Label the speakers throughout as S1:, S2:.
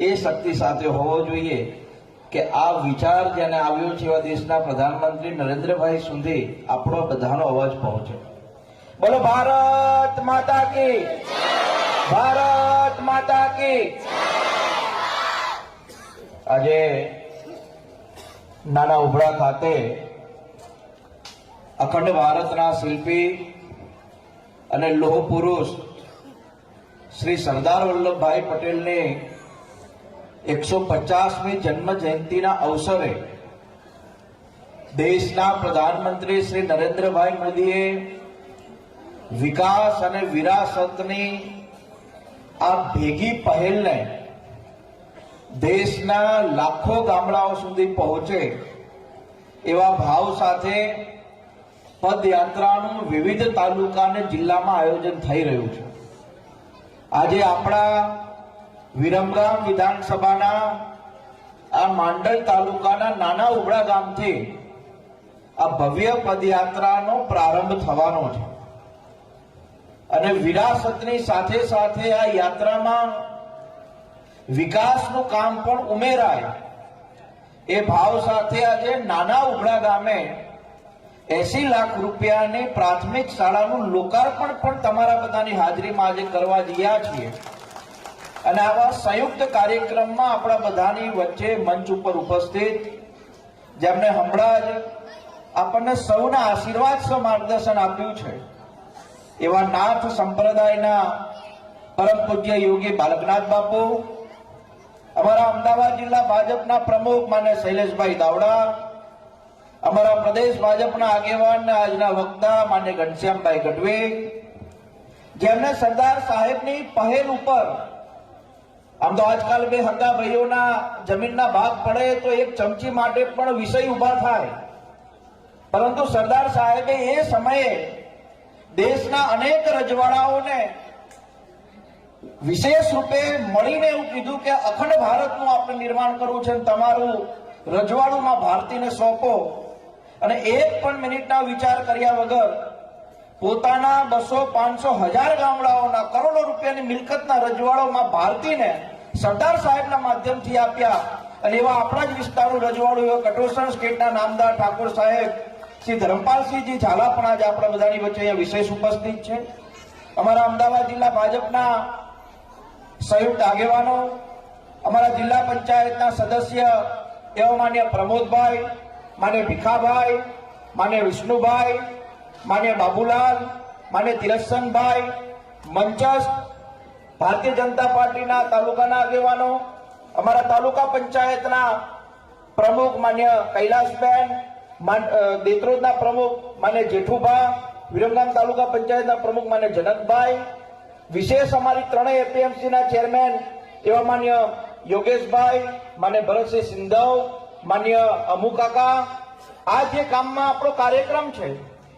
S1: એ શક્તિ સાથે હોવો જોઈએ કે આ વિચાર જેને આવ્યો છે એવા દેશના પ્રધાનમંત્રી નરેન્દ્રભાઈ સુધી આપણો બધાનો અવાજ પહોંચે. બોલો, ભારત માતા કી ભારત! માતા કી આજે નાના ઉભડા ખાતે અખંડ ભારતના શિલ્પી અને લોહ પુરુષ શ્રી સરદાર વલ્લભભાઈ પટેલની એકસો પચાસમી જન્મ જયંતિના અવસરે દેશના પ્રધાનમંત્રી શ્રી નરેન્દ્રભાઈ મોદીએ વિકાસ અને વિરાસતની આ ભેગી પહેલને દેશના લાખો ગામડાઓ સુધી પહોંચે એવા ભાવ સાથે પદયાત્રાનું વિવિધ તાલુકા અને જિલ્લામાં આયોજન થઈ રહ્યું છે. આજે આપણા વિરમગામ વિધાનસભાના આ માંડલ તાલુકાના નાના ઉબડા ગામથી આ ભવ્ય પદયાત્રાનો પ્રારંભ થવાનો છે. અને વિરાસતની સાથે સાથે આ યાત્રામાં વિકાસનું કામ પણ ઉમેરાય. એ ભાવ સાથે આજે નાના ઉબડા ગામે એસી લાખ રૂપિયાની પ્રાથમિક શાળાનું લોકાર્પણ પણ તમારા બધાની હાજરીમાં આજે કરવા જયા છીએ. અને આવા સંયુક્ત કાર્યક્રમમાં આપણા બધાની વચ્ચે મંચ ઉપર ઉપસ્થિત જેમણે હમણાં જ આપણને સૌના આશીર્વાદ માર્ગદર્શન આપ્યું છે, એવા નાથ સંપ્રદાયના પરમ પૂજ્ય યોગી બાલકનાથ બાપુ, અમારા અમદાવાદ જિલ્લા ભાજપના પ્રમુખ માને શૈલેષભાઈ દાવડા, અમારા પ્રદેશ ભાજપના આગેવાન આજના વક્તા માન્ય ઘનશ્યામભાઈ ગઢવી, જેમને સરદાર સાહેબની પહેલ ઉપર આમ તો આજકાલ બે હંગા ભાઈઓના જમીનના ભાગ પડે તો એક ચમચી માટે પણ વિષય ઊભા થાય. પરંતુ સરદાર સાહેબે એ સમયે દેશના અનેક રજવાડાઓને વિશેષ રૂપે મળીને એવું કીધું કે અખંડ ભારતનું આપણે નિર્માણ કરવું છે તમારું રજવાડુંમાં ભારતીને સોંપો. અને એક પણ મિનિટના વિચાર કર્યા વગર પોતાના બસો પાંચસો હજાર ગામડાઓના કરોડો રૂપિયાની મિલકતના રજવાડોમાં ભારતીને સરદાર સાહેબના માધ્યમથી આપ્યા. અને એવા આપણા જ વિસ્તારનું રજવાડું, એવા કટોસણ સ્ટેટના નામદાર ઠાકોર સાહેબ, શ્રી ધરમપાલસિંહજી ઝાલા પણ આજે આપણા બધાની વચ્ચે અહીંયા વિશેષ ઉપસ્થિત છે. અમારા અમદાવાદ જિલ્લા ભાજપના સંયુક્ત આગેવાનો, અમારા જિલ્લા પંચાયતના સદસ્ય એવા માન્ય પ્રમોદભાઈ, માન્ય ભીખાભાઈ, માન્ય વિષ્ણુભાઈ માન્ય બાબુલાલ, માન્ય તિરસનભાઈ મંચસ્થ, ભારતીય જનતા પાર્ટીના તાલુકાના આગેવાનો, અમારા તાલુકા પંચાયતના પ્રમુખ માન્ય કૈલાસબેન દેત્રોદના પ્રમુખ માન્ય જેઠુભા, વિરમગામ તાલુકા પંચાયતના પ્રમુખ માન્ય જનકભાઈ, વિશેષ અમારી ત્રણેય એપીએમસીના ચેરમેન એવા માન્ય યોગેશભાઈ, માન્ય ભરતસિંહ સિંધવ, માન્ય અમુકાકા. આ જે ગામમાં આપણો કાર્યક્રમ છે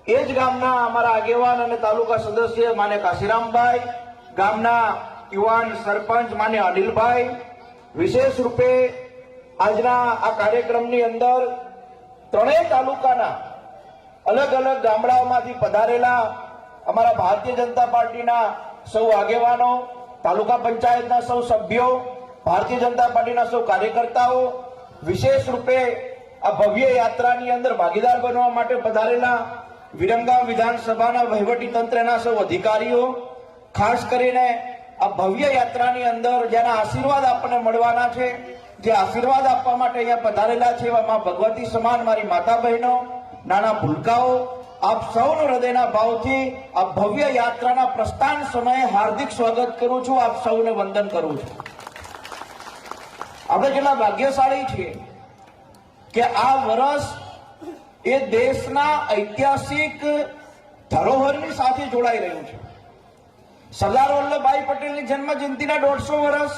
S1: એ જ ગામના અમારા આગેવાન અને તાલુકા સદસ્ય માને કાશીરામભાઈ, ગામના યુવાન સરપંચ માને અનિલભાઈ. વિશેષ રૂપે આજના આ કાર્યક્રમની અંદર ત્રણેય તાલુકાના અલગ અલગ ગામડાઓમાંથી પધારેલા અમારા ભારતીય જનતા પાર્ટીના સૌ આગેવાનો, તાલુકા પંચાયતના સૌ સભ્યો, ભારતીય જનતા પાર્ટીના સૌ કાર્યકર્તાઓ, વિશેષ રૂપે આ ભવ્ય યાત્રાની અંદર ભાગીદાર બનવા માટે પધારેલા વિરમગામ વિધાનસભાના વહીવટી તંત્રના સૌ અધિકારીઓ, ખાસ કરીને આ ભવ્ય યાત્રાની અંદર જેના આશીર્વાદ આપણને મળવાના છે, જે આશીર્વાદ આપવા માટે અહીંયા પધારેલા છે એવા માં ભગવતી સમાન મારી માતા બહેનો નાના ભૂલકાઓ, આપ સૌનો હૃદયના ભાવથી આ ભવ્ય યાત્રાના પ્રસ્થાન સમયે હાર્દિક સ્વાગત કરું છું, આપ સૌને વંદન કરું છું. આપણે જેટલા ભાગ્યશાળી છીએ કે આ વર્ષ એ દેશના ઐતિહાસિક ધરોહરની સાથે જોડાઈ રહ્યું છે. સરદાર વલ્લભભાઈ પટેલની જન્મ જયંતિના દોઢસો વર્ષ,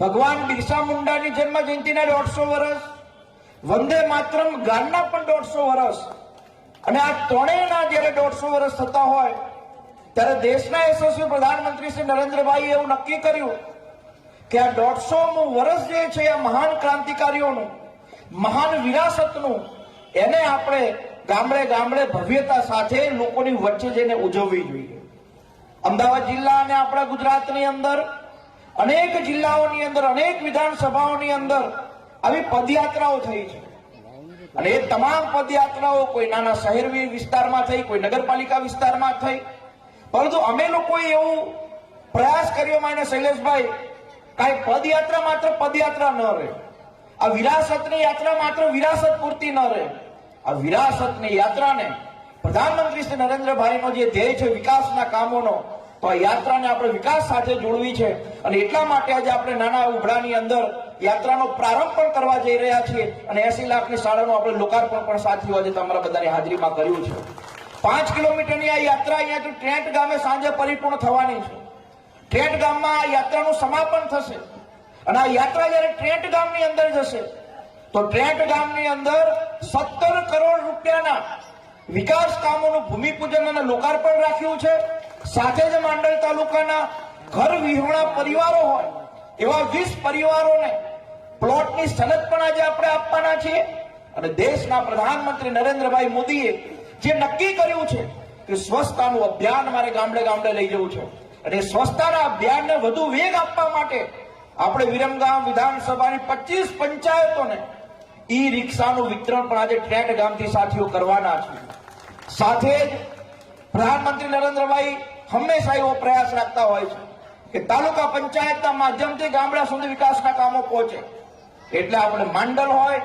S1: ભગવાન બિરસા મુંડાની જન્મ જયંતિના દોઢસો વર્ષ, વંદે માતરમ ગાનના પણ દોઢસો વર્ષ. અને આ ત્રણેયના જ્યારે દોઢસો વર્ષ થતા હોય, ત્યારે દેશના યશસ્વી પ્રધાનમંત્રી શ્રી નરેન્દ્રભાઈએ એવું નક્કી કર્યું કે આ દોઢસોમું વર્ષ જે છે, આ મહાન ક્રાંતિકારીઓનું, મહાન વિરાસતનું એને આપણે ગામડે ગામડે ભવ્યતા સાથે લોકોની વચ્ચે જઈને ઉજવવી જોઈએ. અમદાવાદ જિલ્લા અને આપણા ગુજરાતની અંદર, અનેક જિલ્લાઓની અંદર, અનેક વિધાનસભાઓની અંદર આવી પદયાત્રાઓ થઈ છે. અને એ તમામ પદયાત્રાઓ કોઈ નાના શહેર વિસ્તારમાં થઈ, કોઈ નગરપાલિકા વિસ્તારમાં થઈ. પરંતુ અમે લોકોએ એવું પ્રયાસ કર્યો માને શૈલેષભાઈ, કાંઈ પદયાત્રા માત્ર પદયાત્રા ન રહે. આ વિરાસતની યાત્રા માત્ર વિરાસત પૂરતી ન રહે. આ વિરાસતની યાત્રાને પ્રધાનમંત્રી શ્રી નરેન્દ્રભાઈનો જે ધ્યેય છે વિકાસના કામોનો, તો આ યાત્રાને આપણે વિકાસ સાથે જોડવી છે. અને એટલા માટે આજે આપણે નાના ઉભડાની અંદર યાત્રાનો પ્રારંભ પણ કરવા જઈ રહ્યા છીએ અને એસી લાખની શાળાનું આપણે લોકાર્પણ પણ સાથીઓ આજે તમારા બધાની હાજરીમાં કર્યું છે. પાંચ કિલોમીટરની આ યાત્રા અહીંયાથી ટ્રેન્ટ ગામે સાંજે પરિપૂર્ણ થવાની છે. ટ્રેન્ટ ગામમાં આ યાત્રાનું સમાપન થશે. અને આ યાત્રા જ્યારે ટ્રેન્ટ ગામની અંદર જશે, તો ટ્રેન્ટ ગામની અંદર સત્તર કરોડ રૂપિયાના વિકાસ કામોનું ભૂમિપૂજન અને લોકાર્પણ રાખ્યું છે. સાથે જ માંડલ તાલુકાના ઘર વિહોણા પરિવારો હોય, એવા વીસ પરિવારોને પ્લોટની સનદ પણ આજે આપણે આપવાના છીએ. અને દેશના પ્રધાનમંત્રી નરેન્દ્રભાઈ મોદીએ જે નક્કી કર્યું છે કે સ્વચ્છતાનું અભિયાન મારે ગામડે ગામડે લઈ જવું છે. અને સ્વચ્છતાના અભિયાનને વધુ વેગ આપવા માટે આપણે વિરમગામ વિધાનસભાની પચીસ પંચાયતોને ઈ રિક્ષાનું વિતરણ પણ આજે ટ્રેટ ગામથી સાથીઓ કરવાના છે. સાથે જ પ્રધાનમંત્રી નરેન્દ્રભાઈ હંમેશા એવો પ્રયાસ રાખતા હોય છે કે તાલુકા પંચાયતના માધ્યમથી ગામડા સુધી વિકાસના કામો પહોંચે. એટલે આપણે માંડલ હોય,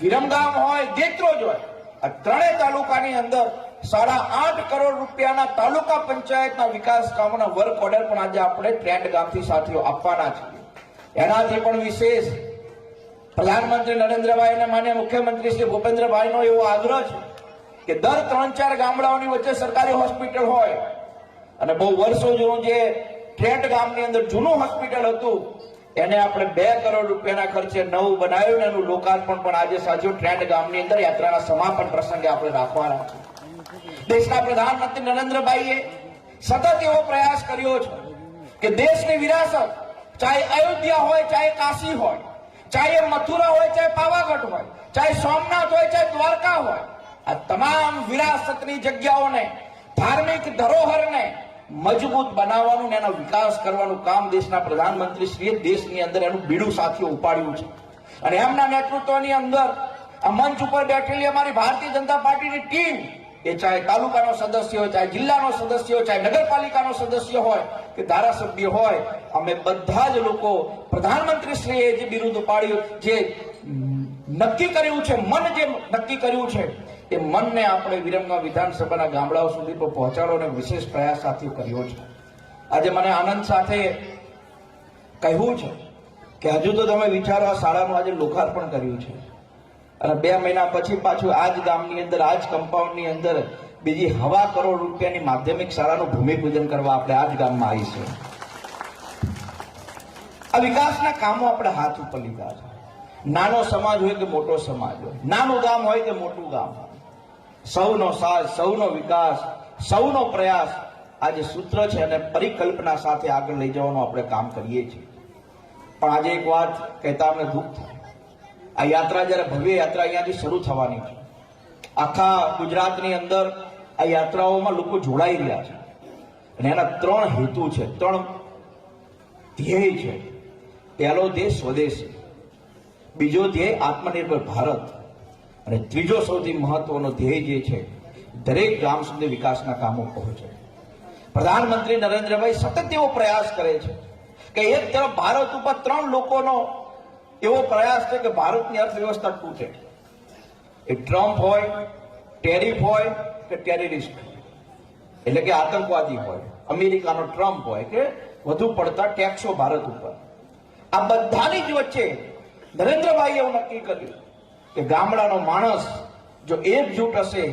S1: વિરમગામ હોય દેત્રોજ હોય. આ ત્રણેય તાલુકાની અંદર સાડા આઠ કરોડ રૂપિયાના તાલુકા પંચાયતના વિકાસ કામોના વર્ક ઓર્ડર પણ આજે આપણે ટ્રેન્ડ ગામથી સાથીઓ આપવાના છે. એનાથી પણ વિશેષ પ્રધાનમંત્રી નરેન્દ્રભાઈ અને માન્ય મુખ્યમંત્રી શ્રી ભૂપેન્દ્રભાઈનો એવો આગ્રહ છે કે દર ત્રણ ચાર ગામડાઓની વચ્ચે સરકારી હોસ્પિટલ હોય. અને બહુ વર્ષો જૂનું જે ટ્રેન્ડ ગામની અંદર જૂનું હોસ્પિટલ હતું, એને આપણે બે કરોડ રૂપિયાના ખર્ચે નવું બનાવ્યું ને એનું લોકાર્પણ પણ આજે સાચું ટ્રેન્ડ ગામની અંદર યાત્રાના સમાપન પ્રસંગે આપણે રાખવાના છે. દેશના પ્રધાનમંત્રી નરેન્દ્રભાઈએ સતત એવો પ્રયાસ કર્યો છે કે દેશની વિરાસત, ચાહે અયોધ્યા હોય, ચાહે કાશી હોય, ચાહે મથુરા હોય, ચાહે પાવાગઢ હોય, ચાહે સોમનાથ હોય, ચાહે દ્વારકા હોય, આ તમામ વિરાસતની જગ્યાઓને, ધાર્મિક ધરોહરને મજબૂત બનાવવાનું ને એનો વિકાસ કરવાનું કામ દેશના પ્રધાનમંત્રી શ્રીએ દેશની અંદર એનું બીડું સાથીઓ ઉપાડ્યું છે. અને એમના નેતૃત્વની અંદર આ મંચ ઉપર બેઠેલી અમારી ભારતીય જનતા પાર્ટીની ટીમ એ ચાહે તાલુકાનો સદસ્ય હોય, ચાહે જિલ્લાનો સદસ્ય હોય, ચાહે નગરપાલિકાનો સદસ્ય હોય, કે ધારાસભ્ય હોય, અમે બધા જ લોકો પ્રધાનમંત્રી શ્રીએ જે બિરુદ ઉપાડ્યું જે નક્કી કર્યું છે, મન જે નક્કી કર્યું છે, એ મનને આપણે વિરમગામ વિધાનસભાના ગામડાઓ સુધી પણ પહોંચાડવાનો વિશેષ પ્રયાસ સાથે કર્યો છે. આજે મને આનંદ સાથે કહેવું છે કે હજુ તો તમે વિચારો, આ શાળાનું આજે લોકાર્પણ કર્યું છે. અને બે મહિના પછી પાછું આ જ ગામની અંદર આ જ કમ્પાઉન્ડની અંદર બીજી હવા કરોડ રૂપિયાની માધ્યમિક શાળાનું ભૂમિપૂજન કરવા આપણે આ જ ગામમાં આવીશું. આ વિકાસના કામો આપણે હાથ ઉપર લીધા છે. નાનો સમાજ હોય કે મોટો સમાજ હોય. નાનું ગામ હોય કે મોટું ગામ સૌનો સાથ, સૌનો વિકાસ, સૌનો પ્રયાસ આજે સૂત્ર છે અને પરિકલ્પના સાથે આગળ લઈ જવાનું આપણે કામ કરીએ છીએ. પણ આજે એક વાત કહેતા અમને દુઃખ થાય. આ યાત્રા જ્યારે ભવ્ય યાત્રા અહીંયાથી શરૂ થવાની છે. આખા ગુજરાતની અંદર આ યાત્રાઓમાં લોકો જોડાઈ રહ્યા છે. અને એના ત્રણ હેતુ છે, ત્રણ ધ્યેય છે. પહેલો ધ્યેય સ્વદેશ, બીજો ધ્યેય આત્મનિર્ભર ભારત, અને ત્રીજો સૌથી મહત્વનો ધ્યેય જે છે, દરેક ગામ સુધી વિકાસના કામો પહોંચે. પ્રધાનમંત્રી નરેન્દ્રભાઈ સતત એવો પ્રયાસ કરે છે કે એક તરફ ભારત ઉપર ત્રણ લોકોનો એવો પ્રયાસ છે કે ભારતની અર્થવ્યવસ્થા તૂટે. એ ટ્રમ્પ હોય, ટેરિફ હોય, કે ટેરરિસ્ટ એટલે કે આતંકવાદી હોય, અમેરિકાનો ટ્રમ્પ હોય, કે વધુ પડતા ટેક્સો ભારત ઉપર. આ બધાની જ વચ્ચે નરેન્દ્રભાઈએ એવું નક્કી કર્યું કે ગામડાનો માણસ જો એકજૂટ હશે,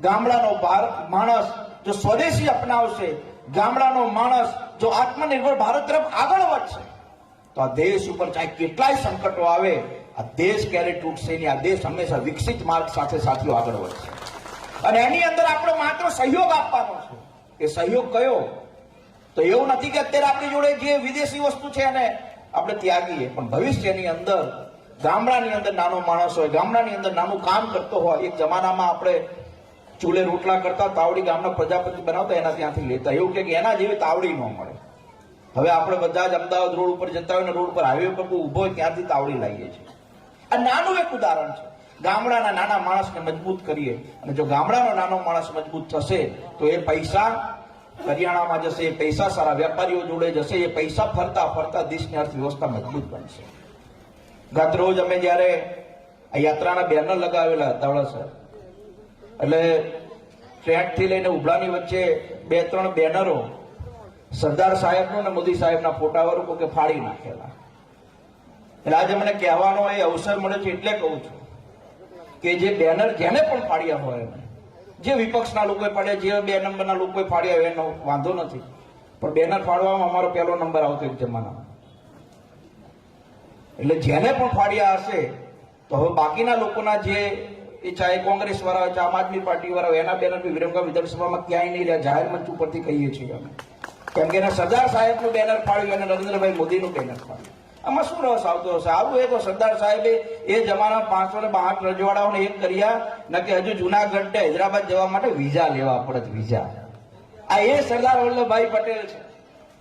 S1: ગામડાનો ભારત માણસ જો સ્વદેશી અપનાવશે, ગામડાનો માણસ જો આત્મનિર્ભર ભારત તરફ આગળ વધશે તો આ દેશ ઉપર ચાહે કેટલાય સંકટો આવે, આ દેશ ક્યારે તૂટશે નહીં, આ દેશ હંમેશા વિકસિત માર્ગ સાથે સાથીઓ આગળ વધશે. અને એની અંદર આપણે માત્ર સહયોગ આપવાનો છે. એ સહયોગ કયો? તો એવું નથી કે અત્યારે આપણી જોડે જે વિદેશી વસ્તુ છે એને આપણે ત્યાગીએ, પણ ભવિષ્યની અંદર ગામડાની અંદર નાનો માણસ હોય, ગામડાની અંદર નાનું કામ કરતો હોય, એક જમાનામાં આપણે ચૂલે રોટલા કરતા, તાવડી ગામના પ્રજાપતિ બનાવતા એના ત્યાંથી લેતા. એવું કે એના જેવી તાવડી ન મળે. હવે આપણે બધા જ અમદાવાદ રોડ ઉપર જતા હોય ને રોડ ઉપર હાઈવે પર કોઈ ઊભો હોય તાવડી લાવીએ છીએ. આ નાનું એક ઉદાહરણ છે. ગામડાના નાના માણસને મજબૂત કરીએ અને જો ગામડાનો નાનો માણસ મજબૂત થશે તો એ પૈસા કરિયાણામાં જશે, એ પૈસા સારા વેપારીઓ જોડે જશે, એ પૈસા ફરતા ફરતા દેશની અર્થવ્યવસ્થા મજબૂત બનશે. ગત રોજ અમે જ્યારે આ યાત્રાના બેનર લગાવેલા હતા વડોસર એટલે ટ્રેકથી લઈને ઉભલાની વચ્ચે બે ત્રણ બેનરો સરદાર સાહેબનો ને મોદી સાહેબના ફોટાવાળું કોઈ કે ફાડી નાખેલા. એટલે આજે મને કહેવાનો એ અવસર મળે છે, એટલે કહું છું કે જે બેનર જેને પણ ફાડ્યા હોય એમ જે વિપક્ષના લોકોએ પાડ્યા જે બે નંબરના લોકોએ ફાડ્યા હોય એનો વાંધો નથી. પણ બેનર ફાડવામાં અમારો પહેલો નંબર આવતો એક જમાનામાં. એટલે જેને પણ ફાડ્યા હશે, તો હવે બાકીના લોકોના જે એ ચાહે કોંગ્રેસ વાળા હોય આમ આદમી પાર્ટી વાળા હોય, એના બેનર બી વિરમગામ વિધાનસભામાં ક્યાંય નહીં રહ્યા, જાહેર મંચ ઉપરથી કહીએ છીએ અમે. કેમ કે એને સરદાર સાહેબનું બેનર ફાડ્યું અને નરેન્દ્રભાઈ મોદીનું બેનર પાડ્યું. આમાં શું રસ આવતો હશે? આવું એ તો સરદાર સાહેબે એ જમાના પાંચસો ને બાહઠ રજવાડાઓને એક કર્યા, ન હજુ જુનાગઢ ને હૈદરાબાદ જવા માટે વિઝા લેવા પડે છે વિઝા આ એ સરદાર વલ્લભભાઈ પટેલ છે.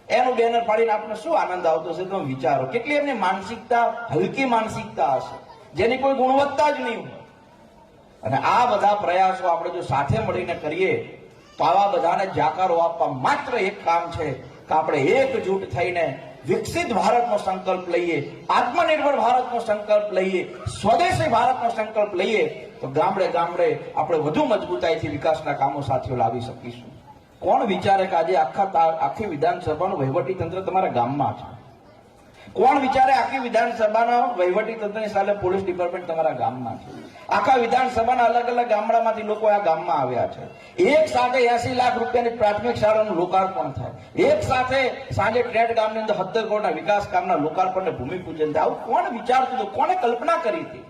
S1: એનું બેનર ફાડીને આપણને શું આનંદ આવતો હશે? તમે વિચારો. કેટલી એમની માનસિકતા, હલકી માનસિકતા હશે. જેની કોઈ ગુણવત્તા જ નહીં અને આ બધા પ્રયાસો આપણે જો સાથે મળીને કરીએ આવા બધાને જાકારો આપવા માત્ર એક કામ છે કે આપણે એકજૂટ થઈને વિકસિત ભારતનો સંકલ્પ લઈએ, આત્મનિર્ભર ભારતનો સંકલ્પ લઈએ, સ્વદેશી ભારતનો સંકલ્પ લઈએ, તો ગામડે ગામડે આપણે વધુ મજબૂતાઈથી વિકાસના કામો સાથીઓ લાવી શકીશું. કોણ વિચારે કે આજે આખા આખી વિધાનસભાનું વહીવટી તંત્ર તમારા ગામમાં છે? કોણ વિચારે આખી વિધાનસભાના વહીવટી તંત્રની સાથે પોલીસ ડિપાર્ટમેન્ટ તમારા ગામમાં છે આખા વિધાનસભાના અલગ અલગ ગામડામાંથી લોકો આ ગામમાં આવ્યા છે. એક સાથે એસી લાખ રૂપિયાની પ્રાથમિક શાળાનું લોકાર્પણ થાય. એક સાથે સાંજે ટ્રેડ ગામની અંદર સત્તર કરોડના વિકાસ કામના લોકાર્પણ ભૂમિપૂજન થાય. આવું કોણ વિચારતું હતું? કોણે કલ્પના કરી હતી?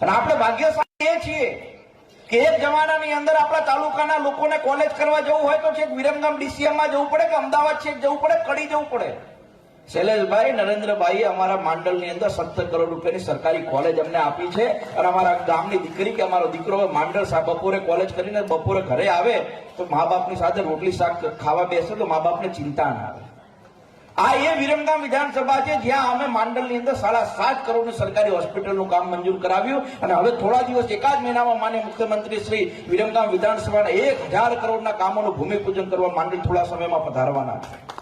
S1: અને આપણે ભાગ્યશાળી એ છીએ કે એક જમાનાની અંદર આપણા તાલુકાના લોકોને કોલેજ કરવા જવું હોય તો છેક વિરમગામ ડીસીએમમાં જવું પડે કે અમદાવાદ છેક જવું પડે, કડી જવું પડે. શૈલેષભાઈ નરેન્દ્રભાઈ અમારા માંડલની અંદર સત્તર કરોડ રૂપિયાની સરકારી કોલેજ અમને આપી છે અને અમારા ગામની દીકરી કે અમારો દીકરો માંડલ બપોરે કોલેજ કરીને બપોરે ઘરે આવે તો મા બાપની સાથે રોટલી, શાક ખાવા બેસે તો મા બાપને ચિંતા ના આવે. આ એ વિરમગામ વિધાનસભા છે જ્યાં અમે માંડલની અંદર સાડા સાત કરોડની સરકારી હોસ્પિટલનું કામ મંજૂર કરાવ્યું અને હવે થોડા દિવસ એકાદ મહિનામાં માન્ય મુખ્યમંત્રી શ્રી વિરમગામ વિધાનસભાના એક હજાર કરોડના કામોનું ભૂમિપૂજન કરવા માંડલ થોડા સમયમાં પધારવાના છે.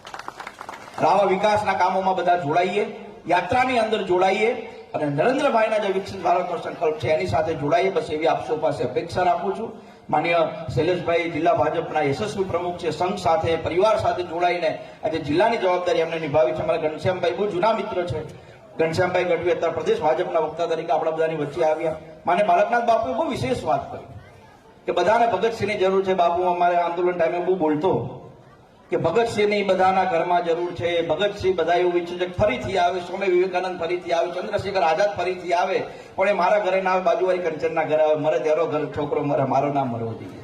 S1: આવા વિકાસના કામોમાં બધા જોડાઈએ, યાત્રાની અંદર જોડાઈએ અને નરેન્દ્રભાઈના જે વિકસિત ભારતનો સંકલ્પ છે, એની સાથે જોડાઈએ. બસ એવી આપ સૌ પાસે અપેક્ષા રાખું છું. માન્ય શૈલેષભાઈ જિલ્લા ભાજપના યશસ્વી પ્રમુખ છે, સંઘ સાથે, પરિવાર સાથે જોડાઈને આજે જિલ્લાની જવાબદારી એમને નિભાવી છે. અમારા ઘનશ્યામભાઈ બહુ જૂના મિત્ર છે. ઘનશ્યામભાઈ ગઢવી અત્યારે પ્રદેશ ભાજપના વક્તા તરીકે આપણા બધાની વચ્ચે આવ્યા. માને બાળકનાથ બાપુએ બહુ વિશેષ વાત કરી કે બધાને ભગતસિંહની જરૂર છે. બાપુ અમારે આંદોલન ટાઈમે બહુ બોલતો. કે ભગતસિંહની બધાના ઘરમાં જરૂર છે, ભગતસિંહ બધા એવું ઈચ્છે છે ફરીથી આવે, સ્વામી વિવેકાનંદ ફરીથી આવે, ચંદ્રશેખર આઝાદ ફરીથી આવે, પણ એ મારા ઘરે ના આવે, બાજુવાળી કંચનના ઘરે આવે, મરે તેરો ઘર છોકરો મરે, મારો ના મરવો જોઈએ.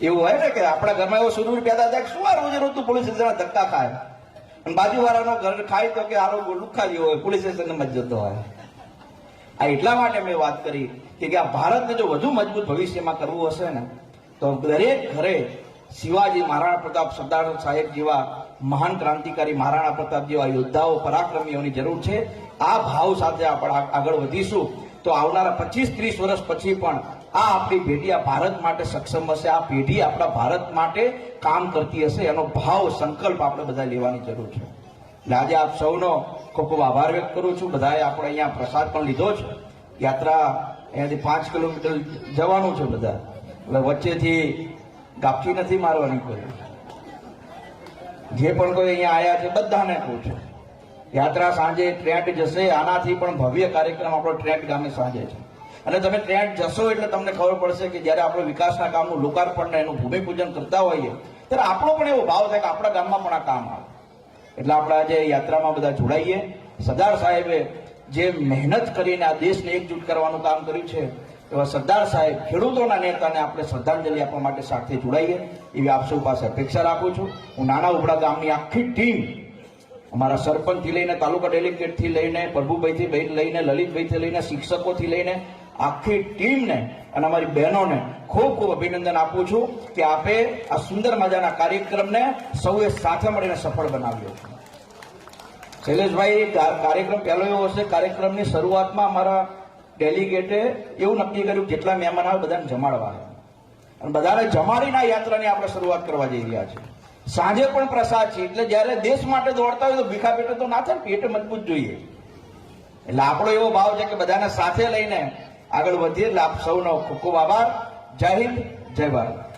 S1: એવું હોય ને કે આપણા ઘરમાં એવો સુદૂર પેદા થાય શું આ રોજ રોજ તું પોલીસ સ્ટેશન ધક્કા ખાય? અને બાજુવાળાનો ઘર ખાય તો કે આરો લુખા જેવો હોય, પોલીસ સ્ટેશનમાં જ જતો હોય. આ એટલા માટે મેં વાત કરી કે આ ભારતને જો વધુ મજબૂત ભવિષ્યમાં કરવું હશે ને, તો દરેક ઘરે શિવાજી મહારાણા પ્રતાપ સરદાર સાહેબ જેવા મહાન ક્રાંતિકારી મહારાણા પ્રતાપ જેવા યોદ્ધાઓ, પરાક્રમીઓની જરૂર છે. આ ભાવ સાથે આપણે આગળ વધીશું. તો આવનારા પચીસ ત્રીસ વર્ષ પછી પણ આ આપણી પેઢી આ ભારત માટે સક્ષમ હશે. આ પેઢી આપણા ભારત માટે કામ કરતી હશે. એનો ભાવ સંકલ્પ આપણે બધા લેવાની જરૂર છે. એટલે આજે આપ સૌનો ખૂબ ખૂબ આભાર વ્યક્ત કરું છું. બધાએ આપણે અહીંયા પ્રસાદ પણ લીધો છે. યાત્રા અહીંયાથી પાંચ કિલોમીટર જવાનું છે બધા. એટલે વચ્ચેથી ગાપચી નથી મારવાની કોઈ. જે પણ કોઈ અહીંયા આવ્યા છે, બધાને કહું છું યાત્રા સાંજે ટ્રેન્ટ જશે, આનાથી પણ ભવ્ય કાર્યક્રમ આપણો ટ્રેન્ટ ગામે સાંજે છે. અને તમે ટ્રેન્ટ જશો એટલે તમને ખબર પડશે કે જ્યારે આપણે વિકાસના કામનું લોકાર્પણ એનું ભૂમિપૂજન કરતા હોઈએ, ત્યારે આપણો પણ એવો ભાવ થાય કે આપણા ગામમાં પણ આ કામ આવે. એટલે આપણે આજે યાત્રામાં બધા જોડાઈએ. સરદાર સાહેબે જે મહેનત કરીને આ દેશને એકજૂટ કરવાનું કામ કર્યું છે એવા સરદાર સાહેબ, ખેડૂતોના નેતાને આપણે શ્રદ્ધાંજલિ આપવા માટે સાથે જોડાઈએ. એવી આપ પાસે અપેક્ષા રાખું છું. હું નાના ઉબડા ગામની આખી ટીમ અમારા સરપંચથી લઈને, તાલુકા ડેલિગેટથી લઈને, પ્રભુભાઈથી બહેન લઈને, લલિતભાઈથી લઈને, શિક્ષકોથી લઈને આખી ટીમને અને અમારી બહેનોને ખૂબ ખૂબ અભિનંદન આપું છું કે આપે આ સુંદર મજાના કાર્યક્રમને સૌએ સાથે મળીને સફળ બનાવ્યો. શૈલેષભાઈ, કા- કાર્યક્રમ પહેલો એવો હશે, કાર્યક્રમની શરૂઆતમાં અમારા ડેલિગેટે એવું નક્કી કર્યું કે જેટલા મહેમાન આવે બધાને જમાડવા અને બધાને જમાડીને આ યાત્રાની આપણે શરૂઆત કરવા જઈ રહ્યા છે સાંજે પણ પ્રસાદ છે. એટલે જ્યારે દેશ માટે દોડતા હોય તો ભીખા પેટે તો ના થાય પેટે મજબૂત જોઈએ. એટલે આપણો એવો ભાવ છે કે બધાને સાથે લઈને આગળ વધીએ. એટલે આપ સૌનો ખૂબ ખૂબ આભાર. જય હિન્દ, જય ભારત.